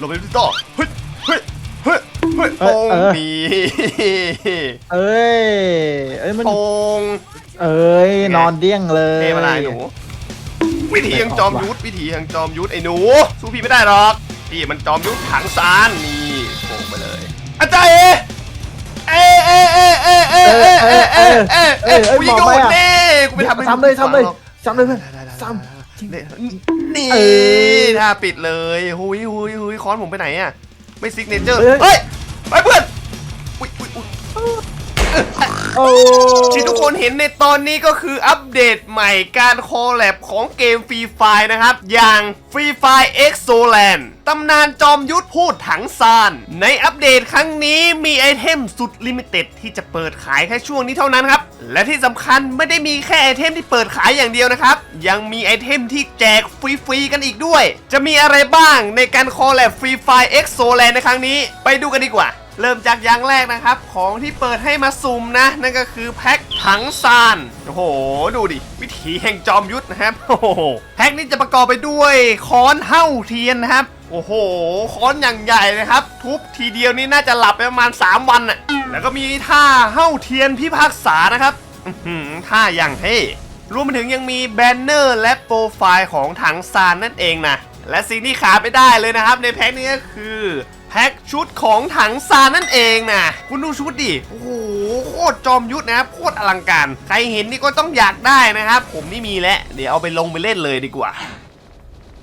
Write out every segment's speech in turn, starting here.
หลบไปพี่ต่อเฮ้ยเฮ้ยเฮ้ยเฮ้ยเอโป่องเออนี่เอ้ยเอ้ยมัน โป่ง เอ้ย นอนเดี้ยงเลย เท่มาลายหนู วิธีแห่งจอมยุทธวิธีแห่งจอมยุทธไอ้หนู สู้พี่ไม่ได้หรอกพี่มันจอมยุทธถังซานนี่โป่งไปเลยอาจารย์เอเอเอเอเอเอเอเอเอเอเอกูยิงโดนเน่กูไปทำให้ซ้ำเลยซ้ำเลยหรอกซ้ำเลยเพื่อนได้ ๆๆซ้นี่นี่เออถ้าปิดเลย หุยหุยหุยค้อนผมไปไหนอะ ไม่ซิกเนเจอร์ เฮ้ย ที่ทุกคนเห็นในตอนนี้ก็คืออัปเดตใหม่การคอลแลบของเกมฟรีไฟนะครับ อย่าง Free Fire X Soland ตำนานจอมยุทธพูดถังซาน ในอัปเดตครั้งนี้มีไอเทมสุดลิมิเต็ดที่จะเปิดขายแค่ช่วงนี้เท่านั้นครับ และที่สำคัญไม่ได้มีแค่ไอเทมที่เปิดขายอย่างเดียวนะครับ ยังมีไอเทมที่แจกฟรีๆกันอีกด้วย จะมีอะไรบ้างในการคอลแลบ Free Fire X Soland ในครั้งนี้ ไปดูกันดีกว่า เริ่มจากอย่างแรกนะครับ ของที่เปิดให้มาสุ่มนะ นั่นก็คือแพ็คถังซาน โอ้โห ดูดิ วิถีแห่งจอมยุทธนะครับ โอ้โห แพ็คนี้จะประกอบไปด้วยค้อนเห้าเทียนนะครับ โอ้โห ค้อนอย่างใหญ่นะครับ ทุบทีเดียวนี่น่าจะหลับไปประมาณ 3 วันน่ะแล้วก็มีท่าเห้าเทียนพิพากษานะครับอื้อหือท่าอย่างเท่รวมไปถึงยังมีแบนเนอร์และโปรไฟล์ของถังซานนั่นเองนะ และสิ่งที่ขาดไม่ได้เลยนะครับ ในแพ็คนี้ก็คือ แพ็คชุดของถังซานนั่นเองนะคุณดูชุดดิ โอ้โห โคตรจอมยุทธนะครับ โคตรอลังการ ใครเห็นนี่ก็ต้องอยากได้นะครับ ผมนี่มีแล้ว เดี๋ยวเอาไปลงไปเล่นเลยดีกว่า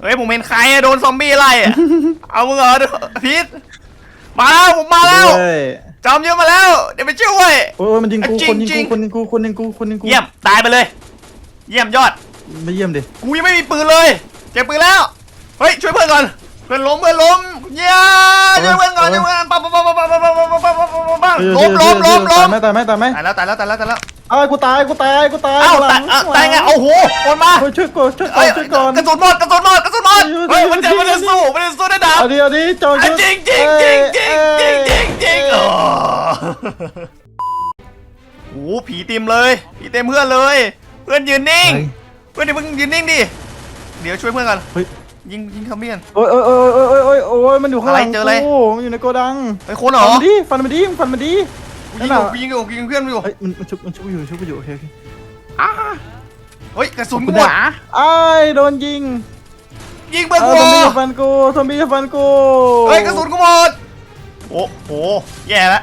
เฮ้ย ผมเห็นใครอะโดนซอมบี้ไล่อะเอามึงเหรอพีทมาแล้วผมมาแล้วเอ้ยจอมยุทธมาแล้ว เดี๋ยวไปช่วย โอ้ยมันยิงกูจริงคนยิงจริกูงคนยิงกูคนยิงกูคนยิงกูเยี่ยม ตายไปเลย เยี่ยมยอด ไม่เยี่ยมดิ กูยังไม่มีปืนเลย เก็บปืนแล้ว เฮ้ย ช่วยเพื่อนก่อน เพื่อนล้มเพื่อนล้มเย้ช่วยเพื่อนก่อนช่วยเพื่อนปั๊บปั๊บปั๊บปั๊บปั๊บปั๊บปั๊บปั๊บปั๊บปั๊บปั๊บล้มล้มล้มล้มตายไหมตายไหมตายไหมตายแล้วตายแล้วตายแล้วตายแล้วเอ้ยกูตายกูตายกูตายเอ้าหลัตายงเอ้าตายไงโอ้โหคนมาเฮ้ยช่วยกูช่วยก่อเฮ้นยช่วยก่อนกระสุนหมดกระสุนหมดกระสุนหมดเฮ้ยมันจะมันจะสู้มันจะสู้ได้ดับเอาดิเอาดิจอยจริงจริงจริงจริงจริงจริงจริงโอ้โหผีเต็มเลยผีเต็มเพื่อนเลย เพื่อนยืนนิ่ง เพื่อนเดี๋ยวมึงยืนนิ่งดิเดี๋ยวช่วยเพื่อนก่อนเฮ้ ยยิงยิงคำเมียนโอ้ยโอ้ยโอ้ยโอ้ยโอ้ยโอ้ยโอ้ยมันอยู่ข้างหลังอะไรเจออะไร กูมันอยู่ในโกดังไอ้คนเหรฟัอนมันดิฟันมันดิฟันมันดิกูยิงอยู่กูยิงอยู่กูยิงเพื่อนอยู่เฮ้ยมันมันชุบมันชุบอยู่ชุบอยู่โอเคโอเคเฮ้ยกระสุนกูกูหมดด่าไอ้ายโดนยิงยิงเพื่อนเอกูอซอมบี้จะฟันกูซอมบี้จะฟันกูเฮ้ยกระสุนกูหมดโอ้โหแย่ละ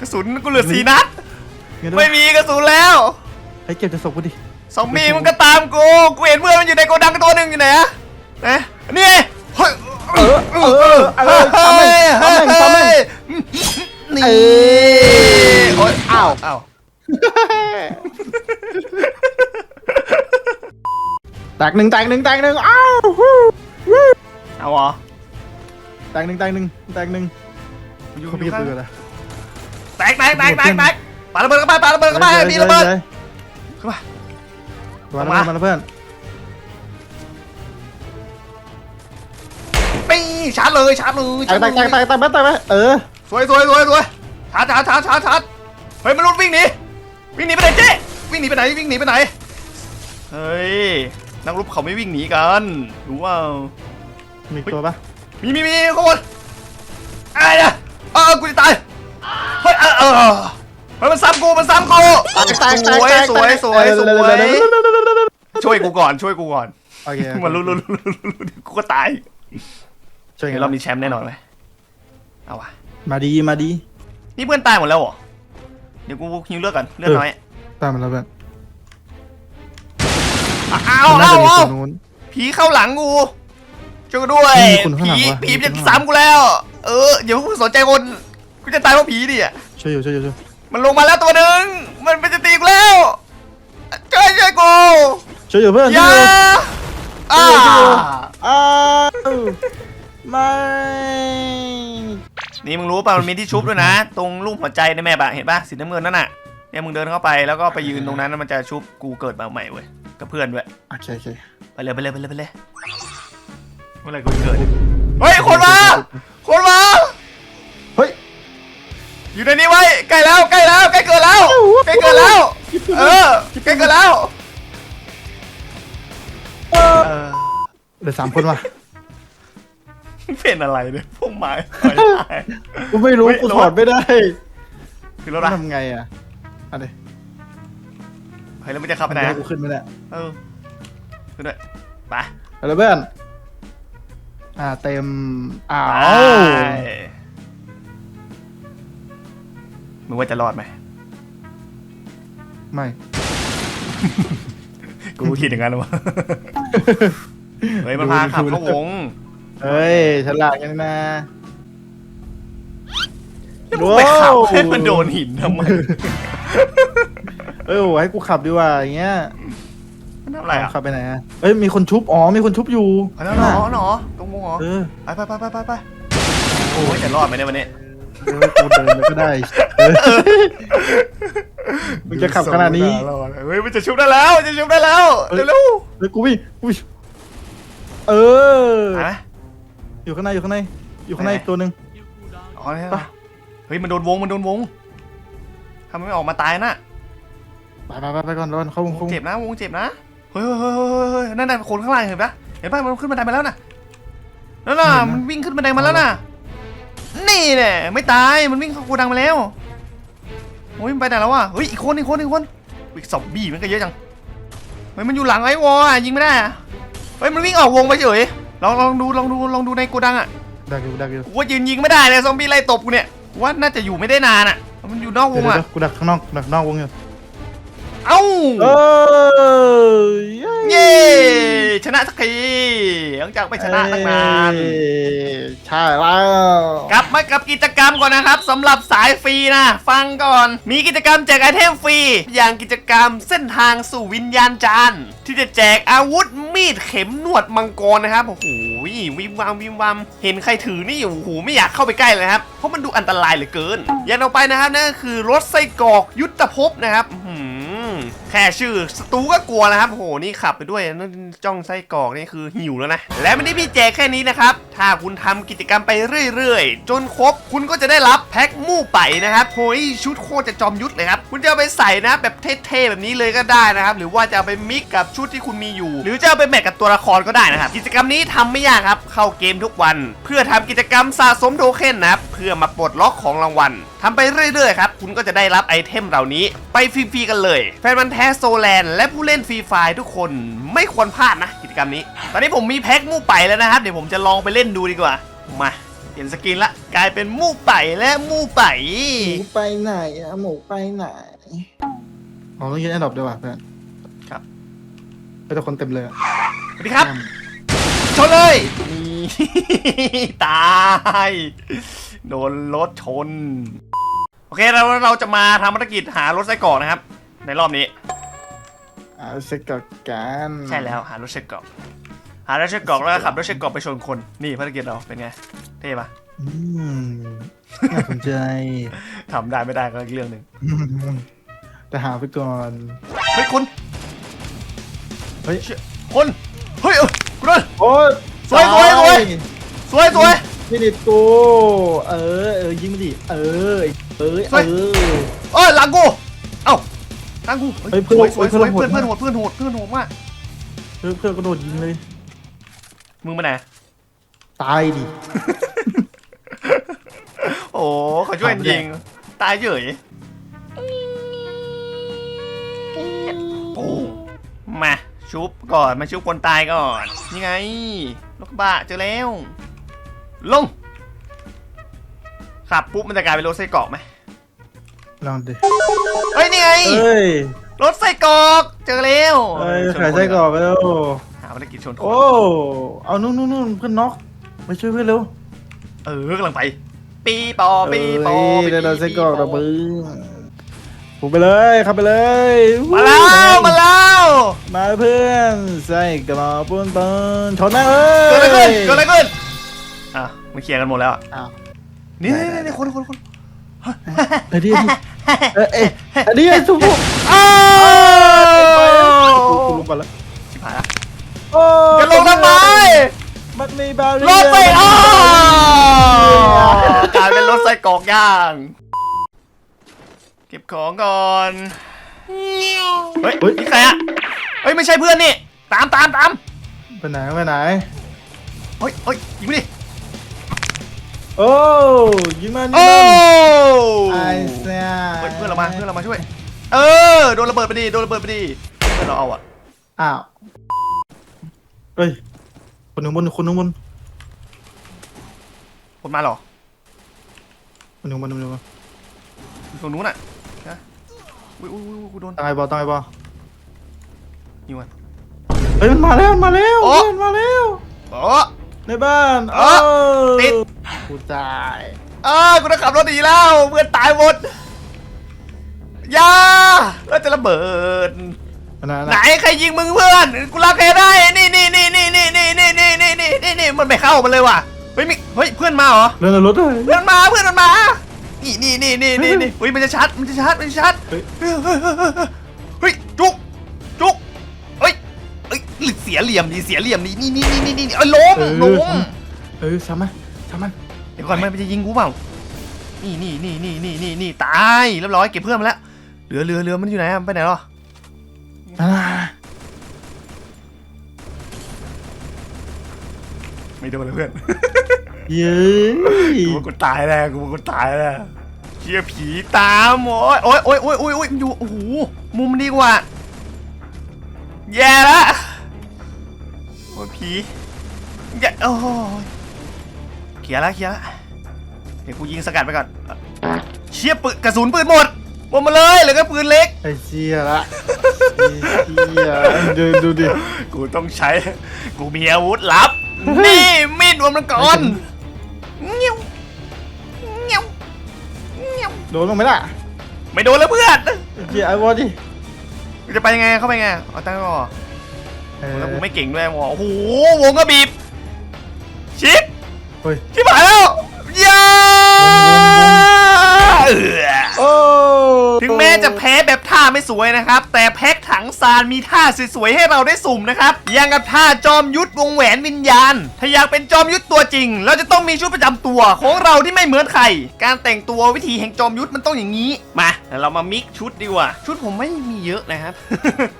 กระสุนกูเหลือสี่นัดเงี้ยด้วไม่ยมีกระสุนแล้ว เฮ้ยเก็บจะศพกูดิซอมบี้มันก็ตามกู กูเห็นเพื่อนมันอยู่ในโกดังตัวหนึ่งอยู่ไหนอะ นะนี่ไงเฮ้ยเออเออเออเออทำแม่งทำแม่งทำแม่งนี่เออโอ้ยอ้าวอ้าวแตกหนึ่งแตกหนึ่งแตกหนึ่งอ้าวฮู้ฮู้เอาเหรอแตกหนึ่งแตกหนึ่งแตกหนึ่งอยู่เขาอพี่ยู่ข้างเตือนละแตกแตกแตกแตกแตกปาระเบิดเข้าไปปาระเบิดเข้าไปมีระเบิดเข้ามามาแล้วมาแล้วเพื่อน ชาร์เลยชาร์จเลยชาร์จเลตั้ตั้ยตั้งตั้งตั้งตั้งาเออสวยสวยสวยสวยชาร์จชาร์จชาร์จชาร์จเฮ้ยมันรุดวิ่งหนีวิ่งหนีไปไหนเจ๊วิ่งหนีไปไหนวิ่งหนีไปไหนเฮ้ยนักรบเขาไม่วิ่งหนีกันรู้ว่า มีตัวปะมีมีมีข้างบนอะไรนะเออกูจะตายเฮ้ยเออเอฮ้ยมันซ้ำกูมันซ้ำกูสวยสวยสวยสวยช่วยกูก่อนช่วยกูก่อนโอเคมันลุ้นลุ้นลุ้กูก็ตาย ช่วยกัเดี๋ยนวเรามีแชมป์แน่นอนเลยเอาวะมาดีมาดีนี่เพื่อนตายหมดแล้วเหรอ เดี๋ยวกูฮิวเลือดก่อนเลือดน้อยตามมาแล้วเพื่อนอ้าวมันน่าอ้าวจะมีอ้าวคนนู้น ผีเข้าหลังกูช่วยกูด้วยมีคนข้างหลัผีงวะ ผีจะซ้ำกูแล้ว เออเดี๋ยวกูสนใจคนกูจะตายเพราะผีดิอะช่วยอยู่ช่วยอยู่ช่วยมันลงมาแล้วตัวหนึ่งมันมันจะตีกูแล้วช่วยช่วยกูช่วยอยู่เพื่อนอช่วย่ายอยู่อ่าอ้าว ไม่ นี่มึงรู้ป่ะมันมีที่ชุบด้วยนะ ตรงรูปหัวใจในแมปอะเห็นป่ะสีน้ำเงินนั่นน่ะเนี่ยมึงเดินเข้าไปแล้วก็ไปยืนตรงนั้นแล้วมันจะชุบกูเกิดมาใหม่เว้ยกับเพื่อนด้วยโอเคโอเคไปเลยไปเลยไปเลยไปเลยเมื่อไหรกูจะเกิดเฮ้ยคนมาคนมาเฮ้ยอยู่ในนี้ไว้ใกล้แล้วใกล้แล้วใกล้เกิดแล้วใกล้เกิดแล้ว เออใกล้เกิดแล้วเออเหลือสามคนว่ะ เป็นอะไรเนี่ยพวกไม้ถอยได้ กูไม่รู้เฮ้ยกูรถถอดไม่ได้คือรถอะทำไงอะเอะไรเฮ้ยแล้วไม่จะขับไปไหนให้อะกูขึ้นไม่ได้เออขึ้นด้วยไปไปเลยเพื่อนอ่าเต็มอ้าไปวมึงว่าจะรอดไหมไม่ กูคิดอย่างนั้นวะเฮ้ยมันพาขับเข้าวง เฮ้ยฉลาดกันนะแล้วมึงไปขับให้มันโดนหินทำไมเออให้กูขับดีกว่าอย่างเงี้ยมันทำอะไรอะขับไปไหนอะเอ้ยมีคนชุบอ๋อมีคนชุบอยู่เอาแล้วเหรอเหรอตรงวงเหรอเออไปไปไปไปไปไปโอ้ยจะรอดไหมเนี่ยวันนี้เออกูเดินไปก็ได้เออมึงจะขับขนาดนี้เฮ้ยมันจะชุบได้แล้วจะชุบได้แล้วเฮ้ยเร็วเฮ้ยกูวิ่งกูวิ่งเออๆหายไหม อยู่ข้างในอยู่ข้างในอยู่ข้างในไหน อีกตัวหนึ่ง อ๋อเนี่ยเฮ้ยมันโดนวงมันโดนวงทำไมไม่ออกมาตายน่ะไปไปไปไปก่อนรอนเข้าวงวเข้างวงเจ็บนะวงเจ็บนะเฮ้ยเฮ้ยเฮ้ยเฮ้ยเฮ้ยนั่นน่ะคนข้างล่างเห็นปะเห็นปะมันขึ้นบันไดมาแล้วน่ะนั่นน่ะมันวิ่งขึ้นบันไดมาแล้วน่ะนี่แหละไม่ตายมันวิ่งเข้าโกดังมาแล้วโอ้ยมันไปไหนแล้ววะเฮ้ยอีกคนอีกคนอีกคนอีกสองบี้มันก็เยอะจังเฮ้ยมันอยู่หลังไอ้วอลอะยิงไม่ได้อะเฮ้ยมันวิ่งออกวงไปเฉย ลองลองดูลองดูลองดูในโกดังอะดักอยู่ดักอยู่กูว่ายืนยิงไม่ได้เลยซอมบี้ไล่ตบกูเนี่ยกูว่าน่าจะอยู่ไม่ได้นานอะมันอยู่นอกวเดี๋ยวงเดี๋อะยวกูดักข้างนอกดักข้างนอกวงอยู่เอ้า เออเย้ชนะสักที หลังจากไม่ชนะตั้งนานเอ้ยใช่แล้วกลับมากับกิจกรรมก่อนนะครับสำหรับสายฟรีนะ ฟังก่อน มีกิจกรรมแจกไอเทมฟรี อย่างกิจกรรมเส้นทางสู่วิญญาณจารย์ที่จะแจกอาวุธมีดเข็มหนวดมังกรนะครับโอ้โหวิมวามวิมวามเห็นใครถือนี่โอ้โหไม่อยากเข้าไปใกล้เลยครับเพราะมันดูอันตรายเหลือเกินอย่างต่อไปนะครับนั่นก็คือรถไส้กรอกยุทธภพนะครับอื้อหือ แค่ชื่อสตูก็กลัวแล้วครับโหนี่ขับไปด้วยนั่นจ้องไส้กรอกนี่คือหิวแล้วนะ และไม่ได้พี่แจกแค่นี้นะครับ ถ้าคุณทำกิจกรรมไปเรื่อยๆ จนครบคุณก็จะได้รับแพ็คมู่ไปนะครับโอ้ยชุดโคตรจะจอมยุทธเลยครับ คุณจะเอาไปใส่นะแบบเท่ๆแบบนี้เลยก็ได้นะครับ หรือว่าจะเอาไปมิกกับชุดที่คุณมีอยู่ หรือจะเอาไปแมทกับตัวละครก็ได้นะครับ กิจกรรมนี้ทำไม่ยากครับ เข้าเกมทุกวัน เพื่อทำกิจกรรมสะสมโทเค็นนะครับเพื่อมาปลดล็อกของรางวัลทำไปเรื่อยๆครับคุณก็จะได้รับไอเทมเหล่านี้ไปฟรีๆกันเลยฟนมันธุ์แท้โซแลนด์และผู้เล่นฟรีไฟทุกคนไม่ควรพลาดนะกิจกรรมนี้ ตอนนี้ผมมีแพ็คมู่ไปแล้วนะครับ เดี๋ยวผมจะลองไปเล่นดูดีกว่า มาเปลี่ยนสกินละ กลายเป็นมู่ไปและมู่ไป หมูไปไหนอะหมูไปไหนอ๋อต้องยืนแอดดอปด้วยว่ะเพื่อนครับ เฮ้ยแต่คนเต็มเลยอะสวัสดีครับ ชนเลยนี่ ตาย โดนรถชน โอเคเราเราจะมาทำภารกิจหารถไส้กรอกนะครับ ในรอบนี้ อ่าเซ็กกับกันใช่แล้วหารถไส้กรอกหารถไส้กรอกแล้วก็ขับรถไส้กรอกไปชนคนนี่ภารกิจเราเป็นไงเท่ปะอืมน่าสนใจทำได้ไม่ได้ก็อีกเรื่องหนึ่งแต่หาไปก่อนเฮ้ยคนเฮ้ยเชี่ยคนเฮ้ยเออกูโดนโอ้ยสวยสวยสวย สวยสวย นี่ดิกูเออเออยิงมาดิเออเออสวยเออเอ้ยหลังกูเอ้า หลังกูเฮ้ยเพื่อนสวยสวยเพื่เพื่ออนนเพื่อนโหโหดดเพื่อนโหดเพื่อนโหดมากเพื่อนเพื่อนกระโดดยิงเลย มึงมาไหนตายดิ โอ้เขาช่วยยิง ตายเฉยโอ้มาชุบก่อนมาชุบคนตายก่อนนี่ไงรถกระบะเจอแล้ว ลงขับปุ๊บมันจะกลายเป็นรถไส้กรอกไหม ลองดิเฮ้ยนี่ไงเอ้ยรถไส้กรอกเจอแล้วเอ้ยชนขายไส้กรอกไปแล้วหาภารกิจชนคนโอ้เอานู่นนู่นนู่นเพื่อนน็อกไปช่วยเพื่อนเร็วเออกำลังไป ปีปอปีปอเอ้ยปีเดี๋ยวเราไส้กรอกปีประเบื้องผมไปเลยขับไปเลยมาแล้วมาแล้วมาเพื่อนใส่กระเป๋าปุ้นปุ้นชนแม่งเอ้เกิดอะไรยขึ้นเกิดอะไรขึ้นอะมันเคลียร์กันหมดแล้วอะอ้าวนี่ได้นี่ได้นี่คนคนคนไอ้ดิ เอ้ยเอ้ยไอ้ดิไอ้ทุกคนอ้ากูวกูลงไปแล้วชิบหายละโอ้จะลงทำไมมันมีบาเรีรยถไฟอ้าวกลายเป็นรถไฟกรอกย่าง เก็บของก่อน เฮ้ยนี่ใครอะเฮ้ย ไม่ใช่เพื่อนนี่ ตามตามตามไปไหนไปไหนเฮ้ยเฮ้ยยิงไปดิ โอ้ยิงมันยิงโอ้มันไอ้เสียเพื่อนเพื่อนเรามาเพื่อนเรามาช่วย เออโดนระเบิดไปดีโดนระเบิดไปดีเพื่อนเราเอาอะอ้าวเฮ้ยคนหนึ่งบนคนหนึ่งบนคนมาเหรอคนหนึ่งบนคนหนึ่งบนตรงนู้นน่ะนะอุ้ยอุ้ยอุ้ยกูโดนตายบอลตายบอลยิงมัน เฮ้ยมันมาแล้วมันมาแล้วโอ๊ะ มันมาแล้วโอ้ ในบ้านเอ๊ะติด กูตายเออกูต้องขับรถหนีแล้วเพื่อนตายหมดอยาแล้วจะระเบิด อันนั้นไหนนะใครยิงมึงเพื่อนกูรักแกได้นี่นี่นี่นี่นี่นี่นี่นี่นี่นี่นี่นี่มันไม่เข้ามันเลยว่ะเฮ้ยมิเฮ้ยเพื่อนมาเหรอเรื่องรถเลย เพื่อนมาเพื่อนมันมานี่นี่นี่นี่นี่นี่เฮ้ยมันจะชัดมันจะชัดมันจะชัดเฮ้ย เฮ้ยเฮ้ยเฮ้ยเฮ้ยเฮ้ย เฮ้ยเสียเหลี่ยมดีเสียเหลี่ยมดีนี่นี่นี่นี่นี่เอ้ยล้มล้มเออซ้ำมันซ้ำมันเดี๋ยวก่อนมันจะยิงกูเปล่า นี่นี่นี่นี่นี่นี่นี่ตายเรียบร้อยเก็บเพื่อนมาแล้วเหลือเรือเรือมันอยู่ไหนอะมันไปไหนหรออ่าไม่โดนเลยเพื่อน เย้ยกูว่ากูตายแล้วกูว่ากูตายแล้วเชี่ยผีตามโอ้ยโอ้ยโอ้ยโอ้ยโอ้ยโอ้ยมันอยู่โอ้โหมุมดีกว่าแย่ละ โอ้ยผีแย่โอ้ยเคลียร์ละเคลียร์ละเดี๋ยวกูยิงสกัดไปก่อนเชี่ยปืนกระสุนปืนหมดหมดมาเลยเหลือแค่ปืนเล็ก ไอ้เจี๊ยละไอ้เจี๊ยดูดูดิกูต้องใช้ กูมีอาวุธลับ นี่มีดรวมมังกรเงี้ยวเงี้ยวเงี้ยวโดนบ้างไหมล่ะไม่โดนแล้วเพื่อนไอ้เจี๊ยไอ้บอลดิกูจะไปยังไงเข้าไปไงเอาตั้งก่อนเออ แล้วกูไม่เก่งด้วยหมอโอ้โหวงก็บีบ ชิปเฮ้ยชิปหายแล้วยาเออโอ้ถึงแม้จะแพ้แบบท่าไม่สวยนะครับ แต่แพ็ก ถังซานมีท่าสวยๆให้เราได้สุ่มนะครับอย่างกับท่าจอมยุทธวงแหวนวิญญาณ ถ้าอยากเป็นจอมยุทธตัวจริง เราจะต้องมีชุดประจำตัวของเราที่ไม่เหมือนใคร การแต่งตัววิธีแห่งจอมยุทธมันต้องอย่างนี้ มาเดี๋ยวเรามามิกชุดดีกว่า ชุดผมไม่มีเยอะนะครับ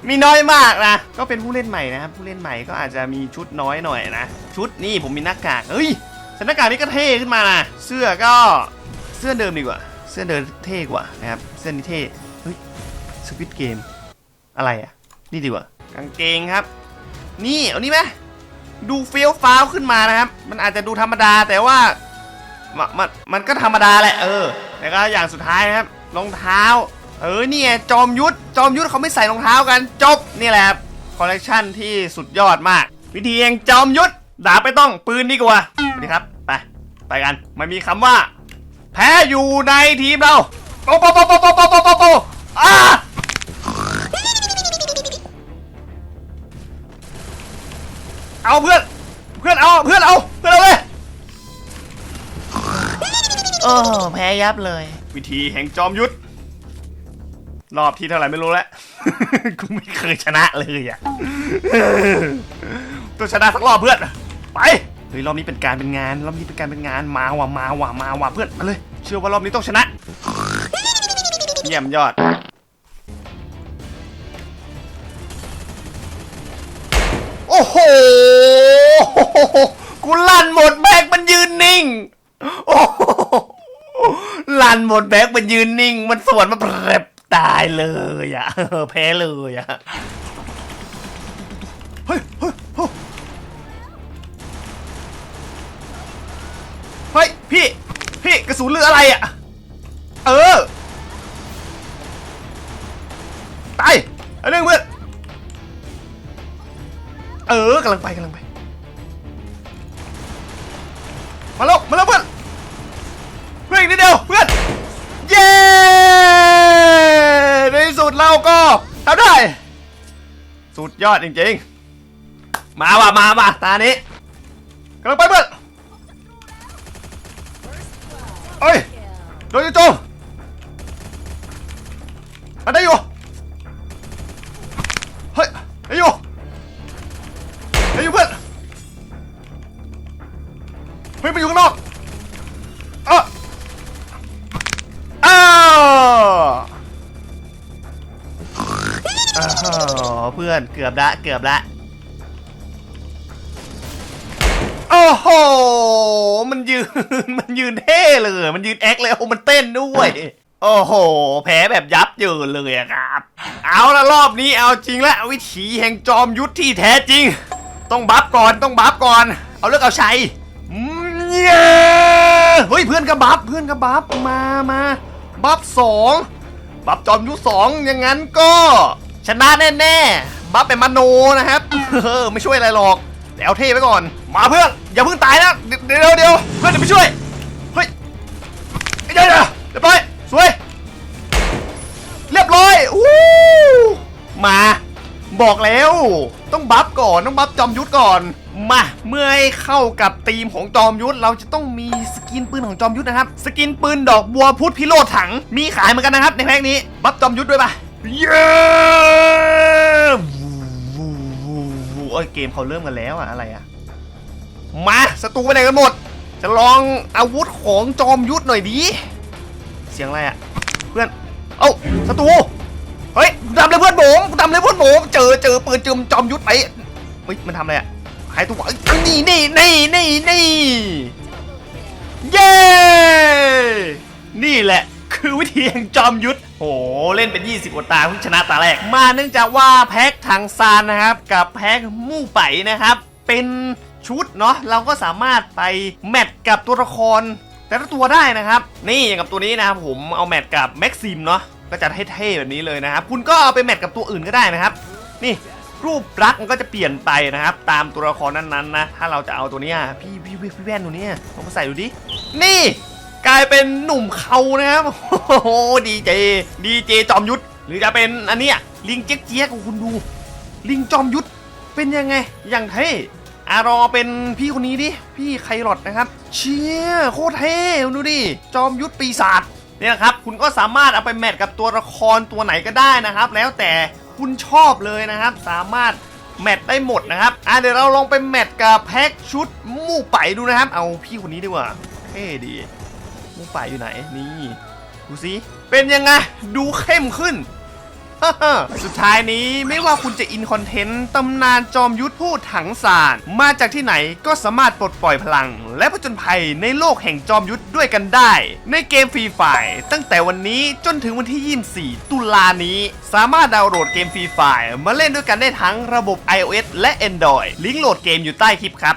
มีน้อยมากนะ ก็เป็นผู้เล่นใหม่นะครับ ผู้เล่นใหม่ก็อาจจะมีชุดน้อยหน่อยนะ ชุดนี่ผมมีหน้ากาก เฮ้ยแต่หน้ากากนี่ก็เท่ขึ้นมานะ เสื้อก็เสื้อเดิมดีกว่า เสื้อเดิมเท่กว่านะครับ เสื้อนี้เท่ เฮ้ย สวิตเกม อะไรอะ นี่ดีกว่ากางเกงครับ นี่เอานี่ไหมดูเฟี้ยวฟ้าวขึ้นมานะครับ มันอาจจะดูธรรมดาแต่ว่า มันมันก็ธรรมดาแหละ เออแล้วก็อย่างสุดท้ายนะครับรองเท้า เออนี่ไงจอมยุทธจอมยุทธเขาไม่ใส่รองเท้ากันจบนี่แหละครับคอลเลกชันที่สุดยอดมาก วิธีเองจอมยุทธดาบไม่ต้องปืนดีกว่าสวัสดีครับไปไปกันมันมีคำว่า แพ้อยู่ในทีมเราโปโปโปโปโปโปโปโปโปอ่า เอาเพื่อน เพื่อนเอาเพื่อนเอาเพื่อนเอาเลย โอ้แพ้ยับเลย วิธีแห่งจอมยุทธรอบที่เท่าไหร่ไม่รู้แล้ว กูไม่เคยชนะเลยอะ ต้องชนะสักรอบเพื่อน ไป เฮ้ยรอบนี้เป็นการเป็นงาน รอบนี้เป็นการเป็นงาน มาว่ะมาว่ะมาว่ะเพื่อนมาเลย เชื่อว่ารอบนี้ต้องชนะ เยี่ยมยอด ห กูลั่นหมดแบกมันยืนนิ่ง โอ้ลั่นหมดแบกมันยืนนิ่ง มันสวนมาแผลบตายเลยอะแพ้เลยอะเฮ้ยเฮ้ยเฮ้ยพี่ พี่กระสุนเรืออะไรอะ เออ ตายอันนึงเพื่อน เออกำลังไปกำลังไป มาแล้วมาแล้วเพื่อนเพื่อนอีกนิดเดียวเพื่อนเย้ในที่สุดเราก็ทำได้ สุดยอดจริงๆ มาว่ะมาว่ะตานี้กำลังไปเพื่อนเอ้ยโดนจู่โจมมันได้อยู่ อนเกือบละเกือบละโอ้โห มันยืน มันยืนเท่เลย มันยืนแอคเลยโอ้มันเต้นด้วย โอ้โห แพ้แบบยับเยินเลยครับ เอาละรอบนี้เอาจริงละวิถีแห่งจอมยุทธที่แท้จริง ต้องบัฟก่อน ต้องบัฟก่อน เอาเลือกเอาชัยอืมเย้เฮ้ยเพื่อนก็บัฟเพื่อนก็บัฟมามาบัฟสองบัฟจอมยุทธสองอย่างนั้นก็ ชนะแน่ๆ บัฟเป็นมโนนะครับเออไม่ช่วยอะไรหรอกแต่เอาเท่ไว้ก่อน มาเพื่อนอย่าเพิ่งตายนะเดี๋ยวเดี๋ยวเพื่อนเดี๋ยวไปช่วยเฮ้ยเดี๋ยวเดี๋ยวเรียบร้อยสวย เรียบร้อยอู้มาบอกแล้วต้องบัฟก่อนต้องบัฟจอมยุทธก่อนมาเมื่อให้เข้ากับธีมของจอมยุทธเราจะต้องมีสกินปืนของจอมยุทธนะครับสกินปืนดอกบัวพุทธพิโรธถังมีขายเหมือนกันนะครับในแพ็กนี้บัฟจอมยุทธด้วยปะเย้ อ้ยเกมเขาเริ่มกันแล้วอะอะไรอะมาศัตรูไปไหนกันหมด จะลองอาวุธของจอมยุทธหน่อยดี เสียงอะไรอะเพื่อน เอ้าศัตรูเฮ้ยกูทำเลยเพื่อนผมกูทำเลยเพื่อนผมเจอเจอปืนจมจอมยุทธไปเฮ้ยมันทำอะไรอะหายตัวนี่นี่นี่นี่นี่เย้นี่แหละ คือวิธีแห่งจอมยุทธ โหเล่นเป็น 20กว่าตาเพิ่งชนะตาแรก มาเนื่องจากว่าแพ็คทางซานนะครับ กับแพ็คมู่ไปนะครับ เป็นชุดเนาะเราก็สามารถไปแมทกับตัวละคร แต่ละตัวได้นะครับ นี่อย่างกับตัวนี้นะครับผมเอาแมทกับแม็กซิมเนาะก็จะเท่ๆแบบนี้เลยนะครับ คุณก็เอาไปแมทกับตัวอื่นก็ได้นะครับ นี่รูปลักษณ์มันก็จะเปลี่ยนไปนะครับ ตามตัวละครนั้นๆนะถ้าเราจะเอาตัวนี้พี่พี่พี่พี่แว่นตัวนี้ลองมาใส่ดูดินี่ กลายเป็นหนุ่มเขานะครับโอ้โหดีเจดีเจจอมยุทธหรือจะเป็นอันเนี้ยลิงเจ๊กเจ๊กของคุณดู ลิงจอมยุทธเป็นยังไง อย่างเท่อารอเป็นพี่คนนี้ดิ พี่ไคลอดนะครับ เชี่ยโคตรเท่ดูดิ จอมยุทธปีศาจเนี่ยครับ คุณก็สามารถเอาไปแมทกับตัวละครตัวไหนก็ได้นะครับ แล้วแต่คุณชอบเลยนะครับ สามารถแมทได้หมดนะครับ อะเดี๋ยวเราลองไปแมทกับแพ็กชุดมู่ไปดูนะครับ เอาพี่คนนี้ดีกว่าเท่ดี มู่ไปอยู่ไหน นี่ดูสิเป็นยังไง ดูเข้มขึ้น สุดท้ายนี้ไม่ว่าคุณจะอินคอนเทนต์ตำนานจอมยุทธพูดถังสารมาจากที่ไหนก็สามารถปลดปล่อยพลัง และผจญภัยในโลกแห่งจอมยุทธด้วยกันได้ ในเกมฟรีไฟตั้งแต่วันนี้จนถึงวันที่ 24 ตุลานี้ สามารถดาวน์โหลดเกมฟรีไฟมาเล่นด้วยกันได้ทั้งระบบ iOS และ Android ลิงก์โหลดเกมอยู่ใต้คลิปครับ